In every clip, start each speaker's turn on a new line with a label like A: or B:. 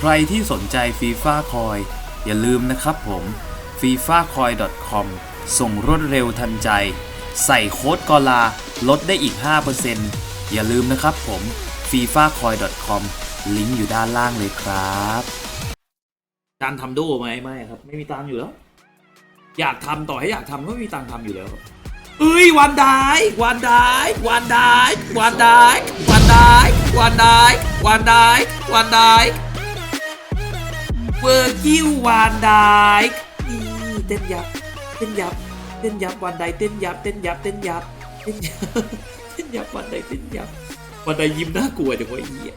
A: ใครที่สนใจฟีฟ่าคอยอย่าลืมนะครับผม f i f a c o i com ส่งรวดเร็วทันใจ ใส่โค้ดกอลาลดได้อีก 5%อย่าลืมนะครับผม f i f a c o i com ลิงก์อยู่ด้านล่างเลยครับ
B: การทำโดไหมไม่ครับ ไม่มีตังค์อยู่แล้ว อยากทำต่อให้อยากทำก็ไม่มีตังค์ทำอยู่แล้วเอ้ยวันได้วันได้วันได้วันได้วันได้วันได้วันได้วันได้ เวอร์กิววันได้นี่เต้นยับ เต้นยับ เต้นยับวันใดเต้นยับ เต้นยับ เต้นยับ เต้นยับ เต้นยับวันใดเต้นยับวันใดยิ้มน่ากลัวจังวะไอ้เหี้ย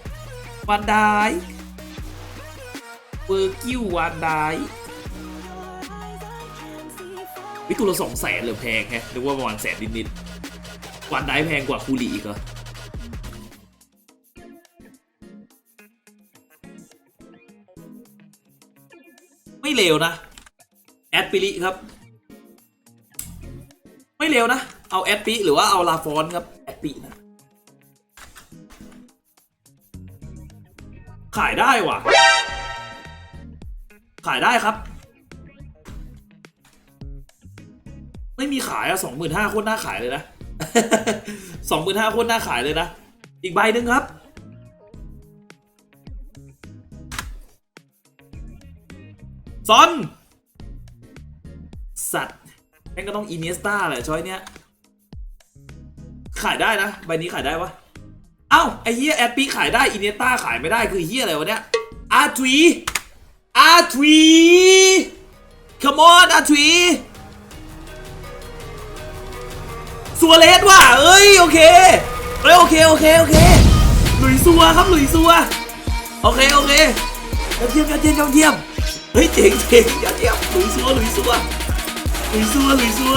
B: วันได้เวอร์กิววานไดวิตัวละสองแสนเลยแพงแฮะนึกว่าประมาณแสนนิดๆวานไดแพงกว่าคูลีอีกเหรอ ไม่เลวนะ แอดปิลิครับ ไม่เลวนะ เอาแอดปิหรือว่าเอาลาฟอนครับ แอดปินะ ขายได้ว่ะ ขายได้ครับ ไม่มีขายอะสองหมื่นห้าโคตรน่าขายเลยนะสองหมื่นห้าโคตรน่าขายเลยนะ อีกใบหนึ่งครับ ซอน สัตว์แม่งก็ต้องอินเนสตาแหละช้อยเนี้ย ขายได้นะ ใบนี้ขายได้ปะเอ้า ไอ้เฮียแอดปีขายได้อินเนสตาขายไม่ได้คือเฮียอะไรวะเนี้ยอาทวีอาทวี come on อาทวีสัวเลสว่ะเอ้ย โอเคเอ้ยโอเค โอเค โอเค หลุยซัวครับ หลุยซัว โอเค โอเคยอดเยี่ยมยอดเยี่ยมยอดเยี่ยม เฮ้ยเจ๋งเจ๋งยอดเยี่ยมหลุยซัวหลุยซัวหลุยซัวหลุยซัว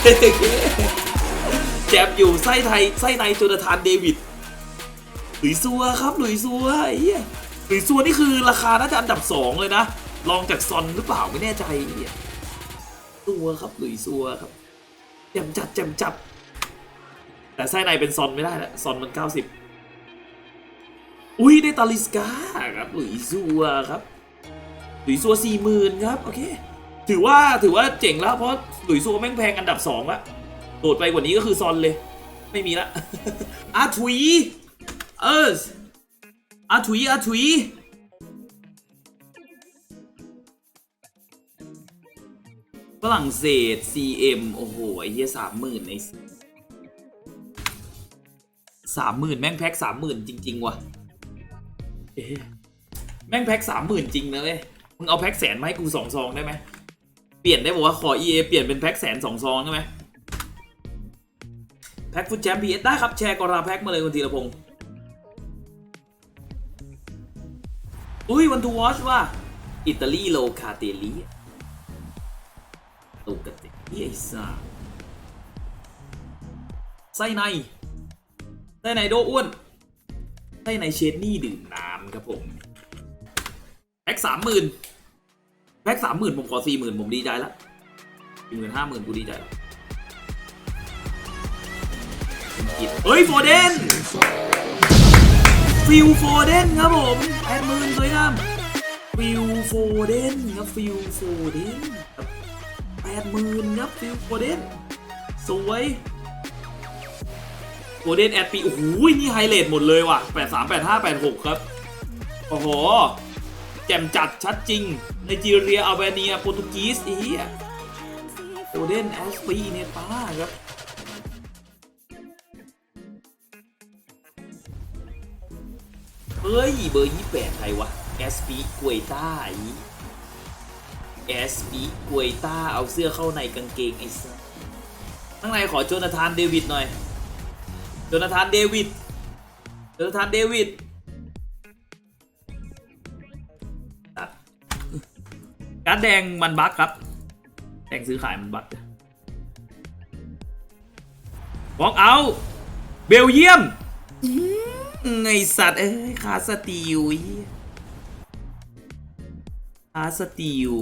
B: เคแจบอยู่ไส้ไทยไส้ในโจนาธานเดวิดหลุยซัวครับหลุยซัวไอ้เหี้ยหลุยซัวนี่คือราคาน่าจะอันดับสองเลยนะรองจากซอนหรือเปล่าไม่แน่ใจเนี่ยตัวครับหลุยซัวครับแจมจัดแจมจับแต่ไส้ในเป็นซอนไม่ได้ล้วซอนมันเก้าสิบอุ้ยได้ตาลิสกาครับหลุยซัวครับ หลุยซัวสี่หมื่นครับ โอเค ถือว่าถือว่าเจ๋งแล้วเพราะหลุยซัวแม่งแพงอันดับสองละโดดไปกว่านี้ก็คือซอนเลย ไม่มีละอาทวีเอออาถุยอาถุยฝรั่งเศส CM โอ้โห ไอ้เหี้ยสามหมื่นในสามหมื่นแม่งแพ็คสามหมื่นจริง ๆ ว่ะ เอ๊ะ แม่งแพ็คสามหมื่นจริงนะเว้ย มึงเอาแพ็คแสนมาให้กูสองซองได้ไหมเปลี่ยนได้บอกว่าขอ EA เปลี่ยนเป็นแพ็คแสนสองซองได้ไหมแพ็คฟุตแชมป์พีเอสได้ครับแชร์กราแพ็คมาเลยคุณธีรพงศ์อุ้ยวันทูวอชว่าอิตาลีโลคาเตลีโลคาเตลีไอ้สัสไส้ในไส้ในโดอ้วนไส้ในเชดนี่ดื่มน้ำครับผม พ็กสามหมื่นแพ็กสามหมื่นผมขอสี่หมื่นผมดีใจละสี่หมื่นห้าหมื่นกูดีใจละเฮ้ยโฟเดนฟิลโฟเดนครับผมแปดหมื่นสวยงามฟิลโฟเดนครับฟิลโฟเดนแปดหมื่นครับฟิลโฟเดนสวยโฟเดนแอดปีโอ้โหนี่ไฮไลท์หมดเลยว่ะแปดสามแปดห้าแปดหกครับ โอ้โห จ่มจัดชัดจริงไนจีเรียอัลเบเนียโปรตุกีสอียโฟเดนแอสปีเนปาครับเฮ้ย เบอร์ยี่แปดใครวะแอสปีกวยต้าแอสปีกวยต้าเอาเสื้อเข้าในกางเกงไอ้สัสข้างในขอโจนาธานเดวิดหน่อย โจนาธานเดวิด โจนาธานเดวิดตัด การดแดงมันบั๊กครับ แดงซื้อขายมันบั๊กบอกเอาเบลเยียมไงสัตว์เอ้ยขาสตีลเหี้ยขาสตีล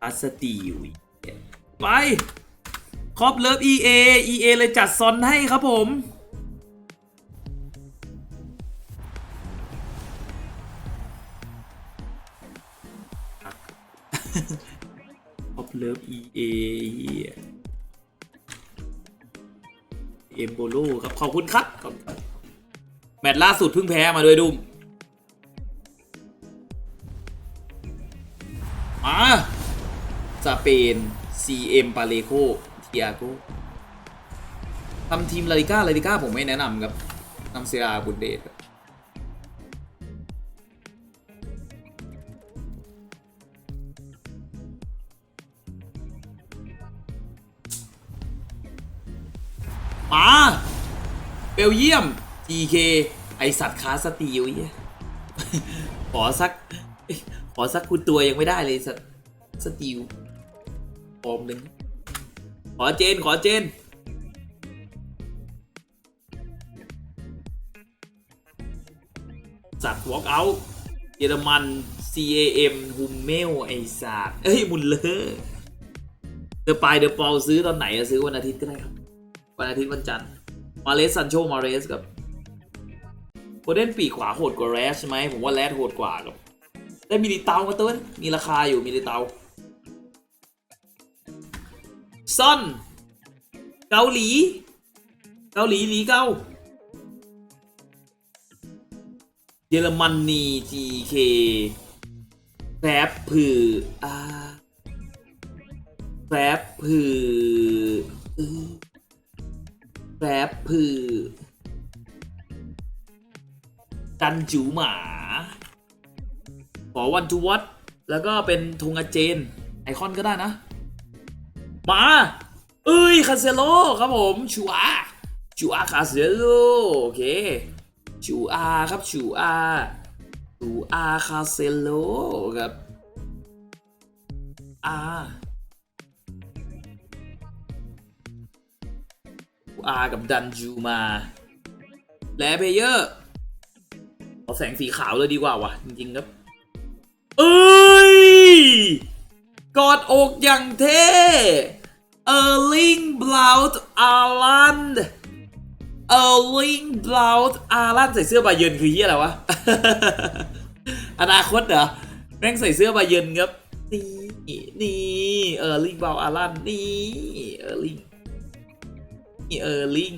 B: ขาสตีลไป ครอบเลิฟ EA EA เลยจัดซอนให้ครับผม ออฟเลิฟเอเอเอมโบโลครับ ขอบคุณครับ แมตช์ล่าสุดเพิ่งแพ้มาด้วยดุมมาสเปน CM ปาเลโคเทียโกทำทีมลาลิก้าลาลิก้าผมไม่แนะนำครับนำเซียบุนเดส มาเบลเยียม TK ไอสัตว์คาสตีลเหี้ยขอสัก ขอสักคุณตัวยังไม่ได้เลยสัตว์สตีลปลอมหนึ่งขอเจนขอเจนสัตว์ walk out เยอรมัน CAM ฮุมเมลไอสัตว์เอ้ยมุนเลอเดอะปายเดอะปอลซื้อตอนไหนอะซื้อวันอาทิตย์ก็ได้ครับ วันอาทิตย์วันจันทร์ มาเลสซันโชมาเรสกับโคเดนปีขวาโหดกว่าแรสใช่ไหมผมว่าแรสโหดกว่าครับได้มิลิเตามาต้นมีราคาอยู่มิลิเตาซ่อน เกาหลี เกาหลีหลีเกาเยอรมนี GK แฟบผืออาแฟบผือ แรปพือกันจูหมาขอวันจูวัดแล้วก็เป็นธงอาเจน ไอคอนก็ได้นะ มา เอ้ย คาเซโลครับผมชูอาชูอาคาเซโลโอเคชูอาครับชูอาชูอาคาเซโลครับอา อากับดันจูมา แลเพเยอร์ เอาแสงสีขาวเลยดีกว่าวะจริงๆครับ เอ้ย กอดอกอย่างเท่เออร์ลิงบลาวต์อารันเออร์ลิงบลาวต์อารันใส่เสื้อบาเยินคือเฮียอะไรวะ อนาคตเหรอ แม่งใส่เสื้อบาเยินครับ นี่ นี่ เออร์ลิงบลาวต์อารันนี่ เออร์ลิง นี่เออร์ลิง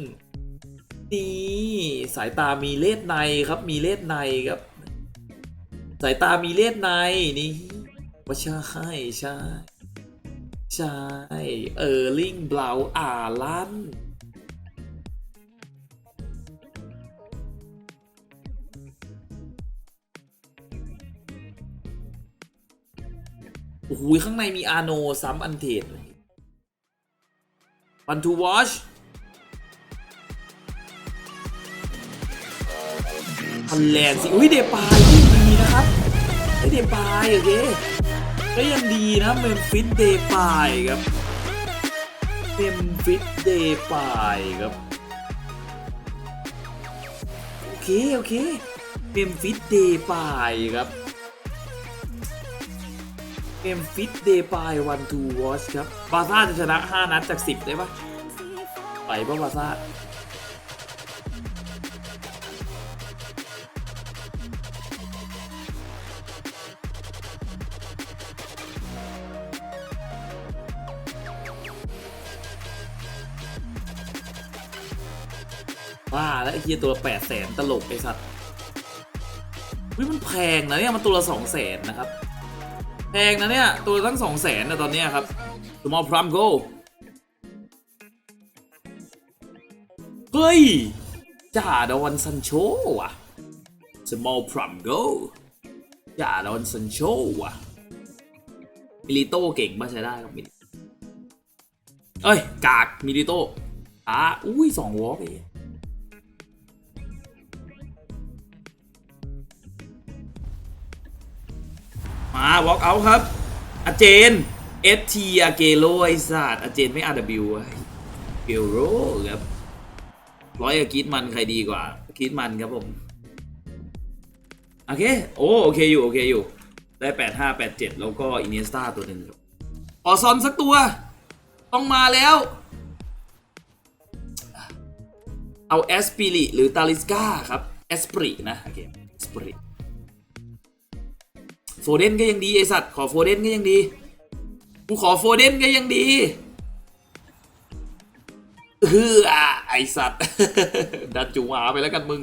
B: นี่สายตามีเลดในครับมีเลดในครับ สายตามีเลดในนี่ว่าใช่ใช่ใช่เออร์ลิงบลาวอาลันโอ้โหข้างในมีอาโนซ้ำอันเทดวันทูวอช นแลนด์สิอุ้ยเดปายยิ่งดีนะครับไอเดปายโอเคก็ยังดีนะเมมฟิสเดปายครับเมมฟิสเดปายครับโอเคโอเคเมมฟิสเดปายครับเมมฟิสเดปายวันทูวอชครับบาซ่าจะชนะ 5 นัดจาก 10 ได้ปะไปปะบาซ่า ฮียตัวแปดแสนตลกไอสัตว์วิมันแพงนะเนี่ยมันตัวละสองแสนนะครับ แพงนะเนี่ย ตัวตั้งสองแสนนะตอนนี้ครับ small prum go เฮ้ยจ่าดอนซันโชว่ะ small prum go จ่าดอนซันโชว่ะมิลิโต้เก่งมาใช้ได้ครับมิเอ้ย กากมิลิโต้อ่าอุ้ยสองวอล์กเอง มาวอล์กเอาครับอาเจน FT อาเกโลไอสัตว์อาเจนไม่ RW อะเกโรครับร้อยกับกีดมันใครดีกว่ากีดมันครับผม โอเค โอ้โอเคอยู่ โอเคอยู่ ได้85 87แปดเจ็ดแล้วก็อินเนสตาตัวหนึ่งครับออซอนสักตัว ต้องมาแล้ว เอาแอสปิริหรือตาลิสกาครับแอสปรินะ โอเคแอสปริ ฟเดนก็ยังดีไอสัตว์ขอโฟเดนก็ยังดีกูขอโฟเดนก็ยังดีเฮือไอสัตว์ดันจูหวาไปแล้วกันมึง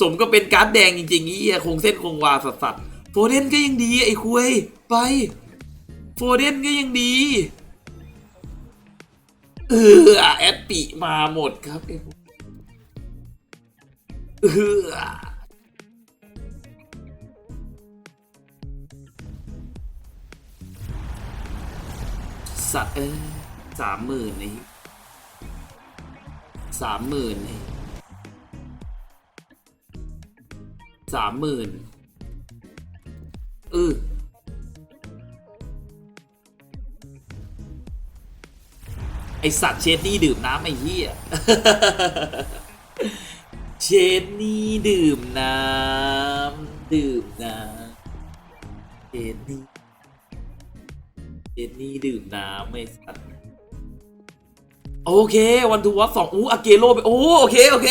B: สมก็เป็นการ์ดแดงจริงๆนี่คงเส้นคงวาสัสสัสๆโฟเดนก็ยังดีไอคุยไปโฟเดนก็ยังดีเออแอดปิมาหมดครับเออ สัตว์เออสามหมื่นนี่สามหมื่นนี่สามหมื่นเออไอสัตว์เชดนี่ดื่มน้ำไอ้เหี้ยเชดนี่ดื่มน้ำดื่มน้ำเชดนี่ เชดนี่ดื่มน้ำไอ้สัตว์โอเควันทูวัตสองอู้อาเกโรไปโอ้โอเคโอเค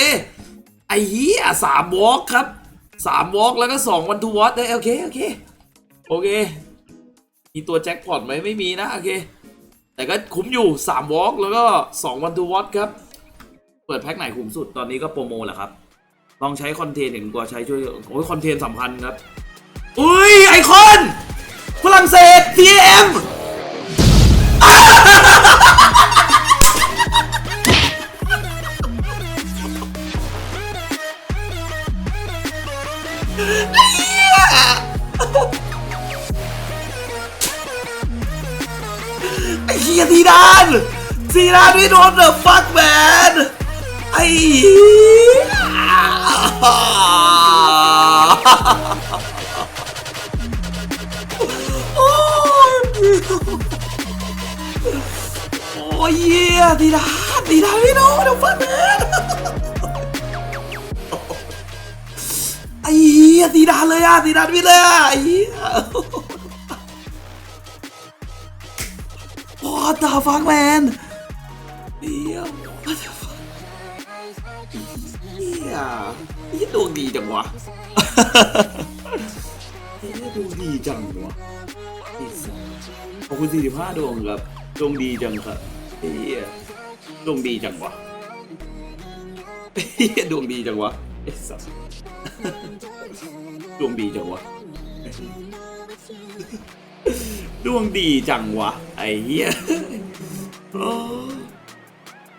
B: ไอ้เหี้ยสามวอล์กครับสามวอล์กแล้วก็สองวันทูวัตได้โอเคโอเคโอเค มีตัวแจ็คพอตไหมไม่มีนะโอเค แต่ก็คุ้มอยู่3วอล์กแล้วก็2วันทูวอตครับ เปิดแพ็คไหนคุ้มสุดตอนนี้ก็โปรโมแหละครับ ลองใช้คอนเทนต์เห็นกว่าใช้ช่วยโอ้ยคอนเทนต์สำคัญครับอุ้ยไอคอนฝรั่งเศส TM ซีดานไม่โดนเดอะฟักแมนไอ้เหี้ยโอ้ยโอ้ยเฮียซีดานซีดานไม่โดนเดอะฟักแมนไอ้เฮียซีดานเลยอะซีดานไม่เลยอะไอ้เฮีย What the fuck man เเฮียเฮียดวงดีจังวะเฮียดวงดีจังวะไอ้สัสขอบคุณ45ดวงครับ ดวงดีจังครับเฮียดวงดีจังวะเฮียดวงดีจังวะไอ้สัสดวงดีจังวะดวงดีจังวะไอ้เหี้ย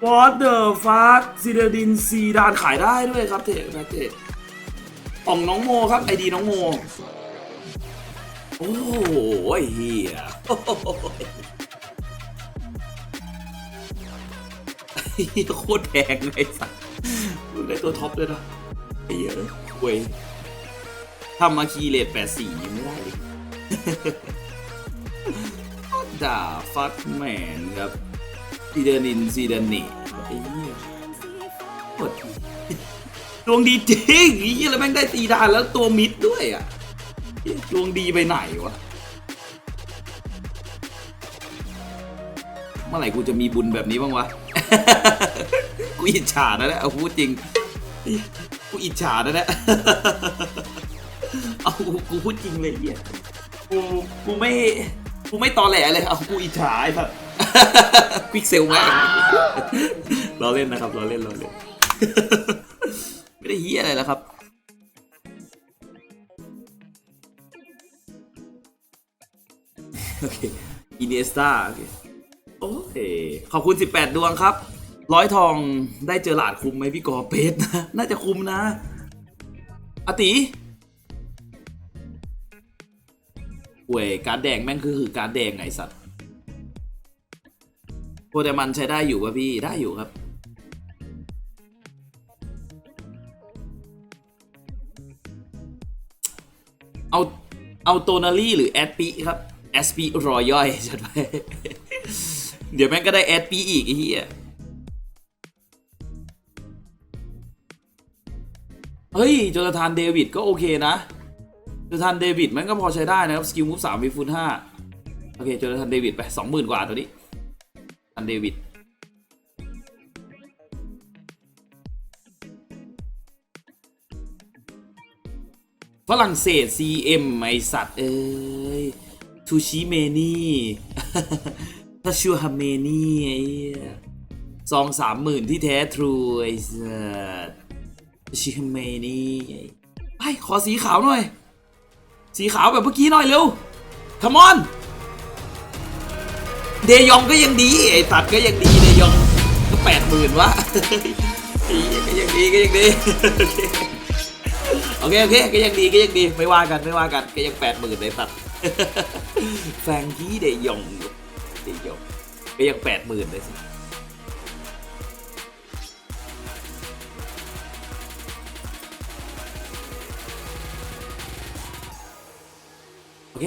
B: What the fuck ซีเดดินซีดานขายได้ด้วยครับเทนะเทของน้องโมครับไอดีน้องโม โอ้ยเฮียโอ้ยเหี้ยโคตรแพงเลยไอ้สัสมึงได้ตัวท็อปเลยนะไอ้เหี้ยเว้ยทำมาคีเลทแปดสี่ยังไม่ได้เลยด่าฟักแมนครับ ซีเดนินซีเดนิไอ้เหี้ยโคตรดวงดีจริงไอ้เหี้ยแล้วแม่งได้ตีดานแล้วตัวมิดด้วยอะดวงดีไปไหนวะ เมื่อไหร่กูจะมีบุญแบบนี้บ้างวะ กูอิจฉานะเนี่ยเอาพูดจริง กูอิจฉานะเนี่ยเอากูกูพูดจริงเลยเหี้ยกูกูไม่กูไม่ตอแหลเลย เอากูอิจฉาไอ้สัส วิกเซลแม่งเราเล่นนะครับเราเล่นเราเล่น ไม่ได้เฮียอะไรแล้วครับโอเคอินเนสตาโอเคโอเคขอบคุณ 18 ดวงครับ ร้อยทองได้เจอหลาดคุ้มไหมพี่กอเป็ดนะ น่าจะคุ้มนะอติเวยการแดงแม่งคือคือการแดงไงสัตว์ โปรแต่มันใช้ได้อยู่ป่ะพี่ได้อยู่ครับ เอาเอาโตนารี่หรือแอดปีครับแอสปีรอย่อยจัดไปเดี๋ยวแม่งก็ได้แอดปีอีกไอ้เหี้ยเฮ้ยโจนาธานเดวิดก็โอเคนะโจนาธานเดวิดมันก็พอใช้ได้นะครับ สกิลมูฟสามวิฟูนห้าโอเคโจนาธานเดวิดไปสองหมื่นกว่าตัวนี้ ทันเดวิดฝรั่งเศส CM ไอสัตว์ เอ้ยทูชิเมนี่ถ้าชัวฮาเมนี่ไอ้ซองสามหมื่นที่แท้ทรูไอ้สัสทูชิฮาเมนี่ไอ้ขอสีขาวหน่อย สีขาวแบบเมื่อกี้หน่อยเร็วคมอน เดยองก็ยังดีไอ้ตัดก็ยังดีเดยองก็แปดหมื่นวะไอ้เหี้ยก็ยังดีก็ยังดีโอเคโอเคก็ยังดีก็ยังดีไม่ว่ากันไม่ว่ากันก็ยังแปดหมื่นเลยตัดแฟงกี้เดยองเดยองก็ยังแปดหมื่นเลยสิโอเค